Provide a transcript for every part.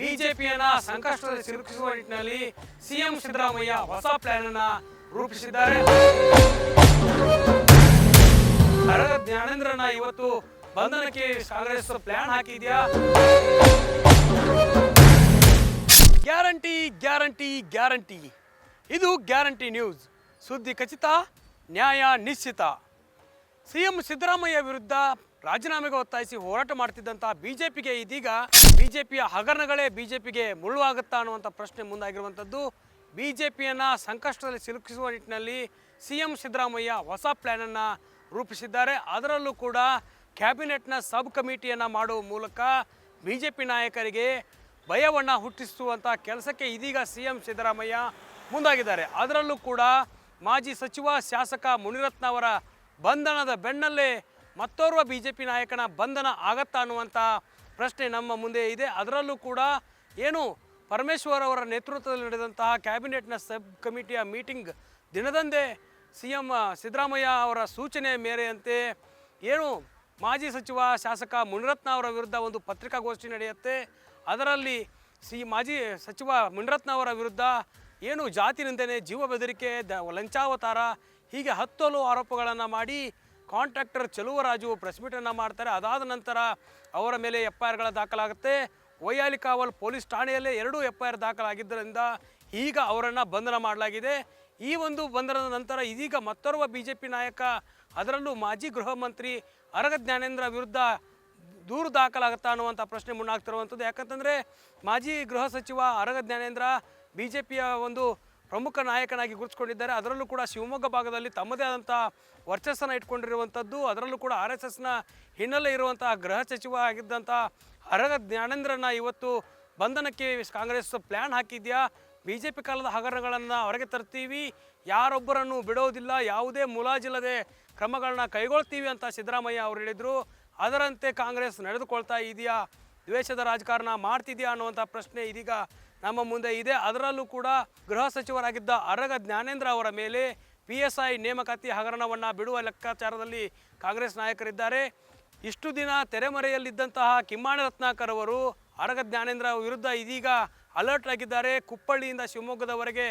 ಬಿಜೆಪಿಯನ್ನ ಸಂಕಷ್ಟದಲ್ಲಿ ಸಿಲುಕಿಸುವ ನಿಟ್ಟಿನಲ್ಲಿ ಸಿಎಂ ಸಿದ್ದರಾಮಯ್ಯ ಹೊಸ ಪ್ಲಾನ್ ಅನ್ನ ರೂಪಿಸಿದ್ದಾರೆ ಜ್ಞಾನೇಂದ್ರನ ಇವತ್ತು ಬಂಧನಕ್ಕೆ Congress plan ಹಾಕಿದ್ಯಾ? Guarantee guarantee guarantee. ಇದು ಗ್ಯಾರಂಟಿ ನ್ಯೂಸ್. ಸುದ್ದಿ ಖಚಿತ, ನ್ಯಾಯ ನಿಶ್ಚಿತ. ಸಿಎಂ ಸಿದ್ದರಾಮಯ್ಯ ವಿರುದ್ಧ ರಾಜೀನಾಮೆಗೆ ಒತ್ತಾಯಿಸಿ ಹೋರಾಟ ಮಾಡ್ತಿದ್ದಂಥ ಬಿಜೆಪಿಗೆ ಇದೀಗ ಬಿಜೆಪಿಯ ಹಗರಣಗಳೇ ಬಿಜೆಪಿಗೆ ಮುಳ್ಳುವಾಗುತ್ತಾ ಅನ್ನುವಂಥ ಪ್ರಶ್ನೆ ಮುಂದಾಗಿರುವಂಥದ್ದು. ಬಿಜೆಪಿಯನ್ನು ಸಂಕಷ್ಟದಲ್ಲಿ ಸಿಲುಕಿಸುವ ನಿಟ್ಟಿನಲ್ಲಿ ಸಿ ಎಂ ಸಿದ್ದರಾಮಯ್ಯ ಹೊಸ ಪ್ಲ್ಯಾನನ್ನು ರೂಪಿಸಿದ್ದಾರೆ. ಅದರಲ್ಲೂ ಕೂಡ ಕ್ಯಾಬಿನೆಟ್ನ ಸಬ್ ಕಮಿಟಿಯನ್ನು ಮಾಡುವ ಮೂಲಕ ಬಿ ಜೆ ಪಿ ನಾಯಕರಿಗೆ ಭಯವನ್ನು ಹುಟ್ಟಿಸುವಂಥ ಕೆಲಸಕ್ಕೆ ಇದೀಗ ಸಿ ಎಂ ಸಿದ್ದರಾಮಯ್ಯ ಮುಂದಾಗಿದ್ದಾರೆ. ಅದರಲ್ಲೂ ಕೂಡ ಮಾಜಿ ಸಚಿವ, ಶಾಸಕ ಮುನಿರತ್ನ ಅವರ ಬಂಧನದ ಬೆನ್ನಲ್ಲೇ ಮತ್ತೋರ್ವ ಬಿ ಜೆ ಪಿ ನಾಯಕನ ಬಂಧನ ಆಗತ್ತಾ ಅನ್ನುವಂಥ ಪ್ರಶ್ನೆ ನಮ್ಮ ಮುಂದೆ ಇದೆ. ಅದರಲ್ಲೂ ಕೂಡ ಏನು ಪರಮೇಶ್ವರ್ ಅವರ ನೇತೃತ್ವದಲ್ಲಿ ನಡೆದಂತಹ ಕ್ಯಾಬಿನೆಟ್ನ ಸಬ್ ಕಮಿಟಿಯ ಮೀಟಿಂಗ್ ದಿನದಂದೇ ಸಿ ಎಂ ಸಿದ್ದರಾಮಯ್ಯ ಅವರ ಸೂಚನೆ ಮೇರೆಯಂತೆ ಏನು ಮಾಜಿ ಸಚಿವ ಶಾಸಕ ಮುನಿರತ್ನ ಅವರ ವಿರುದ್ಧ ಒಂದು ಪತ್ರಿಕಾಗೋಷ್ಠಿ ನಡೆಯುತ್ತೆ. ಅದರಲ್ಲಿ ಸಿ ಮಾಜಿ ಸಚಿವ ಮುನಿರತ್ನ ಅವರ ವಿರುದ್ಧ ಏನು ಜಾತಿ ನಿಂದನೆ, ಜೀವ ಬೆದರಿಕೆ, ದ ಲಂಚಾವತಾರ ಹೀಗೆ ಹತ್ತು ಹಲವು ಆರೋಪಗಳನ್ನು ಮಾಡಿ ಕಾಂಟ್ರಾಕ್ಟರ್ ಚಲುವರಾಜು ಪ್ರೆಸ್ ಮೀಟನ್ನು ಮಾಡ್ತಾರೆ. ಅದಾದ ನಂತರ ಅವರ ಮೇಲೆ ಎಫ್ ಐ ಆರ್ಗಳ ದಾಖಲಾಗುತ್ತೆ ವೈಯಾಲಿಕಾವಲ್ ಪೊಲೀಸ್ ಠಾಣೆಯಲ್ಲೇ ಎರಡೂ ಎಫ್ ಐ ಆರ್ ದಾಖಲಾಗಿದ್ದರಿಂದ ಈಗ ಅವರನ್ನು ಬಂಧನ ಮಾಡಲಾಗಿದೆ. ಈ ಒಂದು ಬಂಧನದ ನಂತರ ಇದೀಗ ಮತ್ತೋರ್ವ ಬಿ ಜೆ ಪಿ ನಾಯಕ, ಅದರಲ್ಲೂ ಮಾಜಿ ಗೃಹ ಮಂತ್ರಿ ಅರಗ ಜ್ಞಾನೇಂದ್ರ ವಿರುದ್ಧ ದೂರು ದಾಖಲಾಗುತ್ತಾ ಅನ್ನುವಂಥ ಪ್ರಶ್ನೆ ಮುನ್ನಾಗ್ತಿರುವಂಥದ್ದು. ಯಾಕಂತಂದರೆ ಮಾಜಿ ಗೃಹ ಸಚಿವ ಅರಗ ಜ್ಞಾನೇಂದ್ರ ಬಿ ಜೆ ಪಿಯ ಒಂದು ಪ್ರಮುಖ ನಾಯಕನಾಗಿ ಗುರುತಿಸ್ಕೊಂಡಿದ್ದಾರೆ. ಅದರಲ್ಲೂ ಕೂಡ ಶಿವಮೊಗ್ಗ ಭಾಗದಲ್ಲಿ ತಮ್ಮದೇ ಆದಂಥ ವರ್ಚಸ್ಸನ್ನು ಇಟ್ಕೊಂಡಿರುವಂಥದ್ದು ಅದರಲ್ಲೂ ಕೂಡ ಆರ್ ಎಸ್ ಎಸ್ನ ಹಿನ್ನೆಲೆ ಇರುವಂತಹ ಗೃಹ ಸಚಿವ ಆಗಿದ್ದಂಥ ಅರಗ ಜ್ಞಾನೇಂದ್ರನ ಇವತ್ತು ಬಂಧನಕ್ಕೆ ಕಾಂಗ್ರೆಸ್ ಪ್ಲ್ಯಾನ್ ಹಾಕಿದೆಯಾ? ಬಿ ಜೆ ಪಿ ಕಾಲದ ಹಗರಣಗಳನ್ನು ಹೊರಗೆ ತರ್ತೀವಿ. ಯಾರೊಬ್ಬರನ್ನು ಬಿಡೋದಿಲ್ಲ, ಯಾವುದೇ ಮುಲಾಜಿಲ್ಲದೆ ಕ್ರಮಗಳನ್ನ ಕೈಗೊಳ್ತೀವಿ ಅಂತ ಸಿದ್ದರಾಮಯ್ಯ ಅವರು ಹೇಳಿದರು. ಅದರಂತೆ ಕಾಂಗ್ರೆಸ್ ನಡೆದುಕೊಳ್ತಾ ಇದೆಯಾ? ದ್ವೇಷದ ರಾಜಕಾರಣ ಮಾಡ್ತಿದೆಯಾ ಅನ್ನುವಂಥ ಪ್ರಶ್ನೆ ಇದೀಗ ನಮ್ಮ ಮುಂದೆ ಇದೆ. ಅದರಲ್ಲೂ ಕೂಡ ಗೃಹ ಸಚಿವರಾಗಿದ್ದ ಅರಗ ಜ್ಞಾನೇಂದ್ರ ಅವರ ಮೇಲೆ ಪಿ ಎಸ್ ಐ ನೇಮಕಾತಿ ಹಗರಣವನ್ನು ಬಿಡುವ ಲೆಕ್ಕಾಚಾರದಲ್ಲಿ ಕಾಂಗ್ರೆಸ್ ನಾಯಕರಿದ್ದಾರೆ. ಇಷ್ಟು ದಿನ ತೆರೆಮರೆಯಲ್ಲಿದ್ದಂತಹ ಕಿಮ್ಮಾಣಿ ರತ್ನಾಕರ್ ಅವರು ಅರಗ ಜ್ಞಾನೇಂದ್ರ ವಿರುದ್ಧ ಇದೀಗ ಅಲರ್ಟ್ ಆಗಿದ್ದಾರೆ. ಕುಪ್ಪಳ್ಳಿಯಿಂದ ಶಿವಮೊಗ್ಗದವರೆಗೆ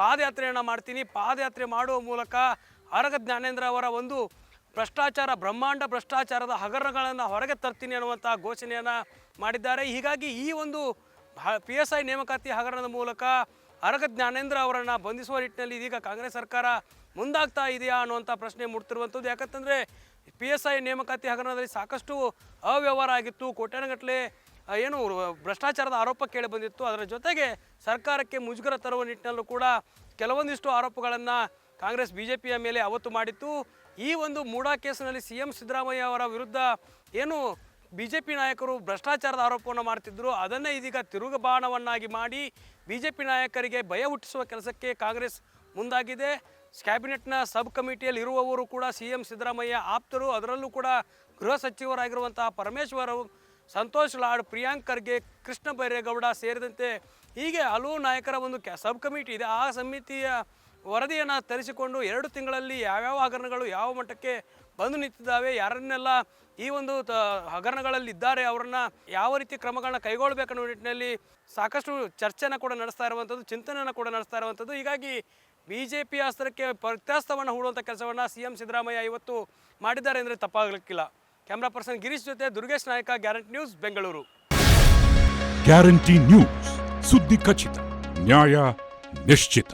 ಪಾದಯಾತ್ರೆಯನ್ನು ಮಾಡ್ತೀನಿ. ಪಾದಯಾತ್ರೆ ಮಾಡುವ ಮೂಲಕ ಅರಗ ಜ್ಞಾನೇಂದ್ರ ಅವರ ಒಂದು ಭ್ರಷ್ಟಾಚಾರ, ಬ್ರಹ್ಮಾಂಡ ಭ್ರಷ್ಟಾಚಾರದ ಹಗರಣಗಳನ್ನು ಹೊರಗೆ ತರ್ತೀನಿ ಅನ್ನುವಂಥ ಘೋಷಣೆಯನ್ನು ಮಾಡಿದ್ದಾರೆ. ಹೀಗಾಗಿ ಈ ಒಂದು ಪಿ ಎಸ್ ಐ ನೇಮಕಾತಿ ಹಗರಣದ ಮೂಲಕ ಅರಗ ಜ್ಞಾನೇಂದ್ರ ಅವರನ್ನು ಬಂಧಿಸುವ ನಿಟ್ಟಿನಲ್ಲಿ ಇದೀಗ ಕಾಂಗ್ರೆಸ್ ಸರ್ಕಾರ ಮುಂದಾಗ್ತಾ ಇದೆಯಾ ಅನ್ನುವಂಥ ಪ್ರಶ್ನೆ ಮೂಡ್ತಿರುವಂಥದ್ದು ಯಾಕಂತಂದರೆ ಪಿ ಎಸ್ ಐ ನೇಮಕಾತಿ ಹಗರಣದಲ್ಲಿ ಸಾಕಷ್ಟು ಅವ್ಯವಹಾರ ಆಗಿತ್ತು. ಕೋಟ್ಯಾನಗಟ್ಟಲೆ ಏನು ಭ್ರಷ್ಟಾಚಾರದ ಆರೋಪ ಕೇಳಿ ಬಂದಿತ್ತು. ಅದರ ಜೊತೆಗೆ ಸರ್ಕಾರಕ್ಕೆ ಮುಜುಗರ ತರುವ ನಿಟ್ಟಿನಲ್ಲೂ ಕೂಡ ಕೆಲವೊಂದಿಷ್ಟು ಆರೋಪಗಳನ್ನು ಕಾಂಗ್ರೆಸ್ ಬಿ ಜೆ ಪಿಯ ಮೇಲೆ ಅವತ್ತು ಮಾಡಿತ್ತು. ಈ ಒಂದು ಮೂಡಾ ಕೇಸಿನಲ್ಲಿ ಸಿ ಎಂ ಸಿದ್ದರಾಮಯ್ಯ ಅವರ ವಿರುದ್ಧ ಏನು ಬಿ ಜೆ ಪಿ ನಾಯಕರು ಭ್ರಷ್ಟಾಚಾರದ ಆರೋಪವನ್ನು ಮಾಡ್ತಿದ್ದರು ಅದನ್ನೇ ಇದೀಗ ತಿರುಗಬಾಣವನ್ನಾಗಿ ಮಾಡಿ ಬಿ ಜೆ ಪಿ ನಾಯಕರಿಗೆ ಭಯ ಹುಟ್ಟಿಸುವ ಕೆಲಸಕ್ಕೆ ಕಾಂಗ್ರೆಸ್ ಮುಂದಾಗಿದೆ. ಕ್ಯಾಬಿನೆಟ್ನ ಸಬ್ ಕಮಿಟಿಯಲ್ಲಿ ಇರುವವರು ಕೂಡ ಸಿ ಎಂ ಸಿದ್ದರಾಮಯ್ಯ ಆಪ್ತರು, ಅದರಲ್ಲೂ ಕೂಡ ಗೃಹ ಸಚಿವರಾಗಿರುವಂತಹ ಪರಮೇಶ್ವರ್ ಸಂತೋಷ್ ಲಾಡ್, ಪ್ರಿಯಾಂಕ್ ಖರ್ಗೆ, ಕೃಷ್ಣ ಬೈರೇಗೌಡ ಸೇರಿದಂತೆ ಹೀಗೆ ಹಲವು ನಾಯಕರ ಒಂದು ಸಬ್ ಕಮಿಟಿ ಇದೆ. ಆ ಸಮಿತಿಯ ವರದಿಯನ್ನು ತರಿಸಿಕೊಂಡು ಎರಡು ತಿಂಗಳಲ್ಲಿ ಯಾವ್ಯಾವ ಹಗರಣಗಳು ಯಾವ ಮಟ್ಟಕ್ಕೆ ಬಂದು ನಿಂತಿದ್ದಾವೆ, ಯಾರನ್ನೆಲ್ಲ ಈ ಒಂದು ತ ಹಗರಣಗಳಲ್ಲಿ ಇದ್ದಾರೆ ಅವರನ್ನ ಯಾವ ರೀತಿ ಕ್ರಮಗಳನ್ನ ಕೈಗೊಳ್ಳಬೇಕನ್ನೋ ನಿಟ್ಟಿನಲ್ಲಿ ಸಾಕಷ್ಟು ಚರ್ಚೆನ ಕೂಡ ನಡೆಸ್ತಾ ಇರುವಂಥದ್ದು ಚಿಂತನೆಯನ್ನು ಕೂಡ ನಡೆಸ್ತಾ ಇರುವಂಥದ್ದು. ಹೀಗಾಗಿ ಬಿ ಜೆ ಪಿ ಅಸ್ತ್ರಕ್ಕೆ ಪ್ರತ್ಯಾಸ್ತವನ್ನು ಹೂಡುವಂಥ ಕೆಲಸವನ್ನು ಸಿ ಎಂ ಸಿದ್ದರಾಮಯ್ಯ ಇವತ್ತು ಮಾಡಿದ್ದಾರೆ ಅಂದರೆ ತಪ್ಪಾಗಲಿಕ್ಕಿಲ್ಲ. ಕ್ಯಾಮ್ರಾ ಪರ್ಸನ್ ಗಿರೀಶ್ ಜೊತೆ Durgesh Nayaka guarantee news Bengaluru guarantee news ಸುದ್ದಿ ಖಚಿತ, ನ್ಯಾಯ ನಿಶ್ಚಿತ.